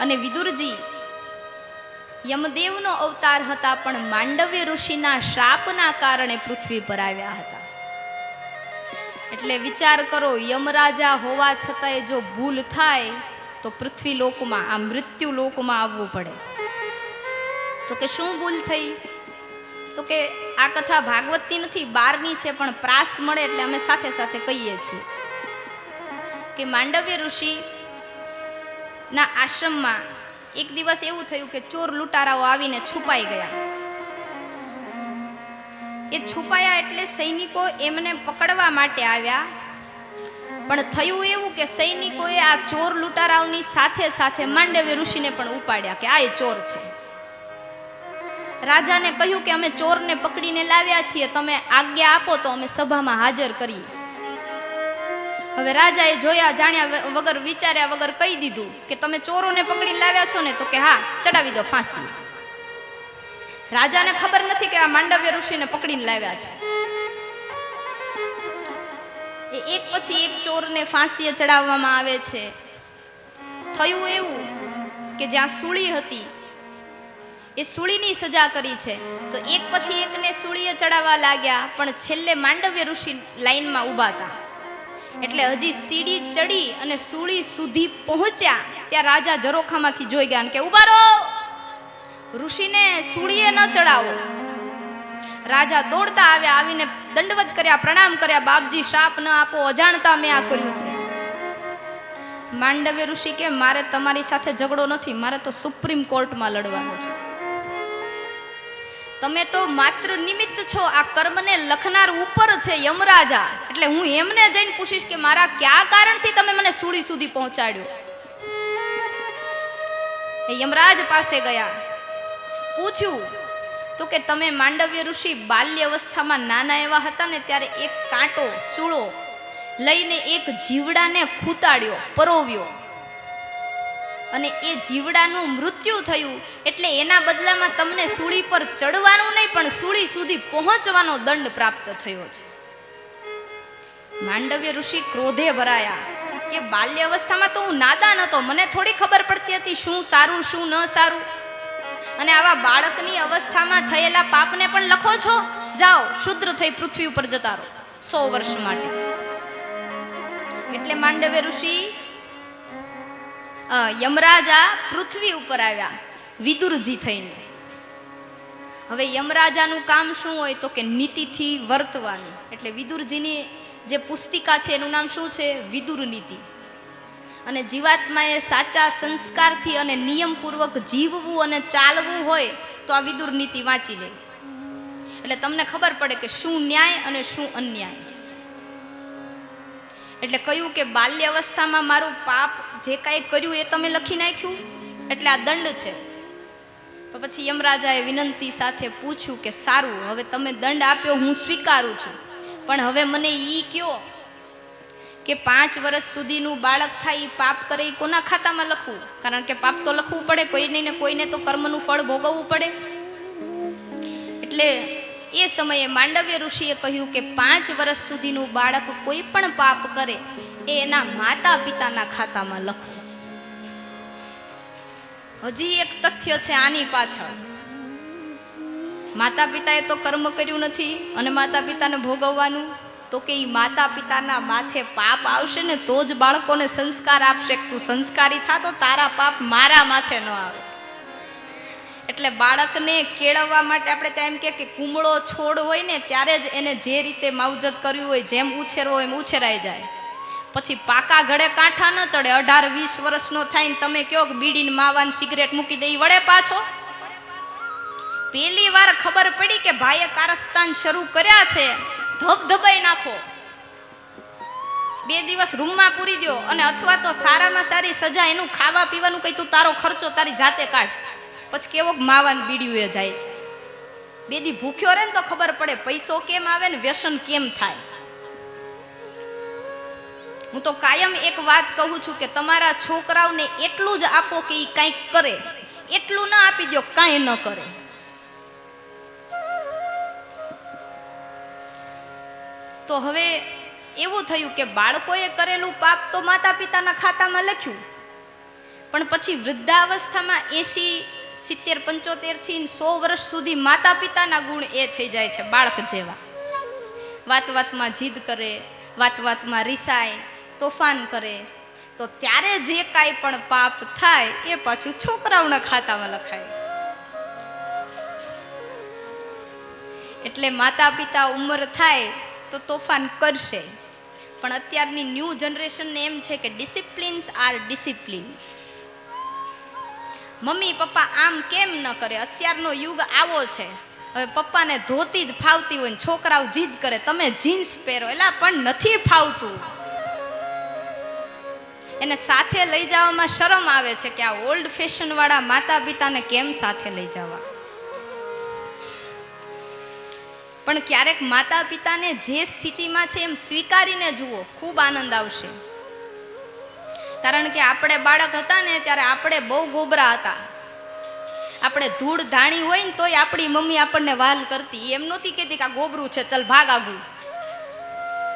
અને વિદુરજી, યમદેવનો અવતાર હતા પણ માંડવ્ય ઋષિના શાપના કારણે પૃથ્વી પર આવ્યા હતા. એટલે વિચાર કરો, યમરાજા હોવા છતાંય જો ભૂલ થાય, તો પૃથ્વી લોકમાં, આ મૃત્યુ લોકમાં આવવું પડે. તો કે શું ભૂલ થઈ? તો કે આ કથા ભાગવતની નથી, બારની છે, પણ પ્રાસ મળે એટલે અમે સાથે સાથે કહીએ છીએ. કે માંડવ્ય ઋષિ ના, આશ્રમમાં એક દિવસ એવું થયું કે ચોર લૂંટારાઓ આવીને છુપાઈ ગયા. એ છુપાયા એટલે સૈનિકો એમને પકડવા માટે આવ્યા. પણ થયું એવું કે સૈનિકોએ આ ચોર લૂંટારાઓની સાથે સાથે માંડવ્ય ઋષિને પણ ઉપાડ્યા કે આ એ ચોર છે. રાજાને કહ્યું કે અમે ચોરને પકડીને લાવ્યા છીએ, તમે આજ્ઞા આપો તો અમે સભામાં હાજર કરીએ. હવે રાજાએ જોયા, જાણ્યા વગર, વિચાર્યા વગર કહી દીધું કે તમે ચોરોને પકડી લાવ્યા છો ને તો કે હા, ચડાવી દો ફાંસી. રાજાને ખબર નથી કે આ માંડવ્ય ઋષિને પકડીને લાવ્યા છે. એ એક પછી એક ચોરને ફાંસીએ ચડાવવામાં આવે છે. થયું એવું કે જ્યાં સૂળી હતી, એ સૂળીની સજા કરી છે. તો એક પછી એકને સૂળીએ ચડાવવા લાગ્યા, પણ છેલ્લે માંડવ્ય ઋષિ લાઈનમાં ઊભા હતા. એટલે હજી સીડી ચડી અને સૂળી સુધી પહોંચ્યા ત્યાં રાજા જરોખામાંથી જોઈ ગયા કે ઊભા રહો ઋષિને સૂળીએ ન ચડાવો. રાજા દોડતા આવ્યા, આવીને દંડવત કર્યા, પ્રણામ કર્યા, બાપજી, શાપ ન આપો, અજાણતા મેં આ કર્યું છે. માંડવ્ય ઋષિ કે, મારે તમારી સાથે ઝઘડો નથી, મારે તો સુપ્રીમ કોર્ટમાં લડવાનો છે. તમે તો માત્ર નિમિત્ત છો આ કર્મને લખનાર ઉપર છે યમરાજા. એટલે હું એમને જઈને પૂછીશ કે મારા કયા કારણથી તમે મને સૂળી સુધી પહોંચાડ્યો? એ યમરાજ પાસે ગયા. પૂછ્યું, તો કે તમે માંડવ્ય ઋષિ બાલ્ય અવસ્થામાં નાના એવા હતા ને ત્યારે એક કાંટો, સૂળો લઈને એક જીવડાને ખૂતાડ્યો, પરોવ્યો. અને એ જીવડાનું મૃત્યુ થયું એટલે એના બદલામાં તમને સૂળી પર ચડવાનું નહીં, પણ સૂળી સુધી પહોંચવાનો દંડ પ્રાપ્ત થયો છે. માંડવ્ય ઋષિ ક્રોધે ભરાયા કે બાલ્ય અવસ્થામાં તો હું નાદાન હતો મને થોડી ખબર પડતી હતી શું સારું, શું ન સારું. અને આવા બાળકની અવસ્થામાં થયેલા પાપને પણ લખો છો? જાઓ, શુદ્ર થઈ પૃથ્વી ઉપર જતા રહો, સો વર્ષ માટે. એટલે માંડવ્ય ઋષિ યમરાજા પૃથ્વી ઉપર આવ્યા, વિદુરજી થઈને. હવે યમરાજાનું કામ શું હોય તો કે નીતિથી વર્તવાનું. એટલે વિદુરજીની જે પુસ્તિકા છે, એનું નામ શું છે? વિદુર નીતિ. અને જીવાત્માએ સાચા સંસ્કારથી અને નિયમપૂર્વક જીવવું અને ચાલવું હોય તો આ વિદુર નીતિ વાંચી લે એટલે તમને ખબર પડે કે શું ન્યાય અને શું અન્યાય. એટલે કહ્યું કે બાલ્ય અવસ્થામાં મારું પાપ જે કાંઈ કર્યું એ તમે લખી નાખ્યું? એટલે આ દંડ છે. તો પછી યમરાજાએ વિનંતી સાથે પૂછ્યું કે સારું, હવે તમે દંડ આપ્યો, હું સ્વીકારું છું. પણ હવે મને ઈ કયો કે પાંચ વર્ષ સુધીનું બાળક થાય એ પાપ કરે એ કોના ખાતામાં લખવું? કારણ કે પાપ તો લખવું પડે, કોઈને ને કોઈને તો કર્મનું ફળ ભોગવવું પડે. એટલે એ સમયે માંડવ્ય ઋષિએ કહ્યું કે પાંચ વર્ષ સુધીનું બાળક કોઈ પણ પાપ કરે, એ એના માતા પિતાના ખાતામાં લખવું હજી એક તથ્ય છે આની પાછળ. માતા પિતાએ તો કર્મ કર્યું નથી અને માતા પિતાને ભોગવવાનું, તો કે એ માતા પિતાના માથે પાપ આવશે ને તો જ બાળકોને સંસ્કાર આપશે. તું સંસ્કારી થા તો તારા પાપ મારા માથે ન આવે. એટલે બાળકને કેળવવા માટે આપણે ત્યાં એમ કે કુમળો છોડ હોય ને, ત્યારે જ એને જે રીતે માવજત કર્યું હોય, જેમ ઉછેરવો એમ ઉછેરાઈ જાય. પછી પાકા ઘડે કાંઠા ન ચડે, અઢાર વીસ વર્ષનો થાય ને તમે કહો કે બીડીને માવાને સિગરેટ મૂકી દે, ઈ વળે પાછો. પહેલી વાર ખબર પડી કે ભાઈએ કારસ્તાન શરૂ કર્યા છે ધબધબાઈ નાખો. બે દિવસ રૂમમાં પૂરી દો અને અથવા તો સારામાં સારી સજા, એનું ખાવા પીવાનું કઈ તું તારો ખર્ચો તારી જાતે કાઢ. પછી કેવો માવાન બીડ્યું એ જાય. બે દી ભૂખ્યો રહે ને તો ખબર પડે પૈસો કેમ આવે ને વ્યસન કેમ થાય. હું તો કાયમ એક વાત કહું છું કે તમારા છોકરાઓને એટલું જ આપો કે એ કંઈક કરે. એટલું ના આપી દો કાંઈ ન કરે. તો હવે એવું થયું કે બાળકોએ કરેલું પાપ તો માતા પિતાના ખાતામાં લખ્યું. પણ પછી વૃદ્ધાવસ્થામાં એસી સિત્તેર પંચોતેરથી સો વર્ષ સુધી માતા પિતાના ગુણ એ થઈ જાય છે, બાળક જેવા. વાત વાતમાં જીદ કરે, વાત વાતમાં રિસાય, તોફાન કરે, તો ત્યારે જે કાંઈ પણ પાપ થાય એ પાછું છોકરાઓના ખાતામાં લખાય. એટલે માતા પિતા ઉંમર થાય તો તોફાન કરશે. પણ અત્યારની ન્યૂ જનરેશનને એમ છે કે ડિસિપ્લિન્સ આર ડિસિપ્લિન. મમ્મી, પપ્પા આમ કેમ ન કરે? અત્યારનો યુગ આવો છે. હવે પપ્પાને ધોતી જ ફાવતી હોય ને છોકરાઓ જીદ કરે. તમે જીન્સ પહેરો. એલા, પણ નથી ફાવતું. એને સાથે લઈ જવામાં શરમ આવે છે કે આ ઓલ્ડ ફેશન વાળા માતા પિતાને કેમ સાથે લઈ જવા? પણ ક્યારેક માતા પિતાને જે સ્થિતિમાં છે એમ સ્વીકારીને જુઓ. ખૂબ આનંદ આવશે. કારણ કે આપણે બાળક હતા ને ત્યારે આપણે બહુ ગોબરા હતા. આપણે ધૂળ ધાણી હોય ને તોય આપણી મમ્મી આપણને વાલ કરતી. એમ નહોતી કહેતી કે આ ગોબરું છે, ચલ ભાગ આગું.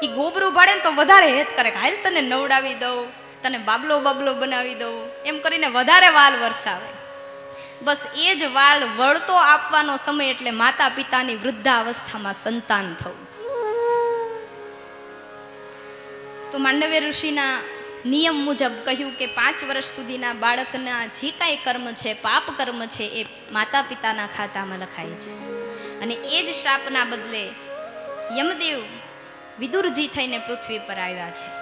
એ ગોબરું ભાડે ને તો વધારે હેત કરે હાલ તને નવડાવી દઉં, તને બાબલો બાબલો બનાવી દઉં. એમ કરીને વધારે વાલ વરસાવે. બસ એ જ વાલ વળતો આપવાનો સમય એટલે માતા પિતાની વૃદ્ધાવસ્થામાં સંતાન થવું. તો માંડવ્ય ઋષિના નિયમ મુજબ કહ્યું કે પાંચ વર્ષ સુધીના બાળકના જે કાંઈ કર્મ છે, પાપ કર્મ છે, એ માતા પિતાના ખાતામાં લખાય છે. અને એ જ શ્રાપના બદલે યમદેવ વિદુરજી થઈને પૃથ્વી પર આવ્યા છે.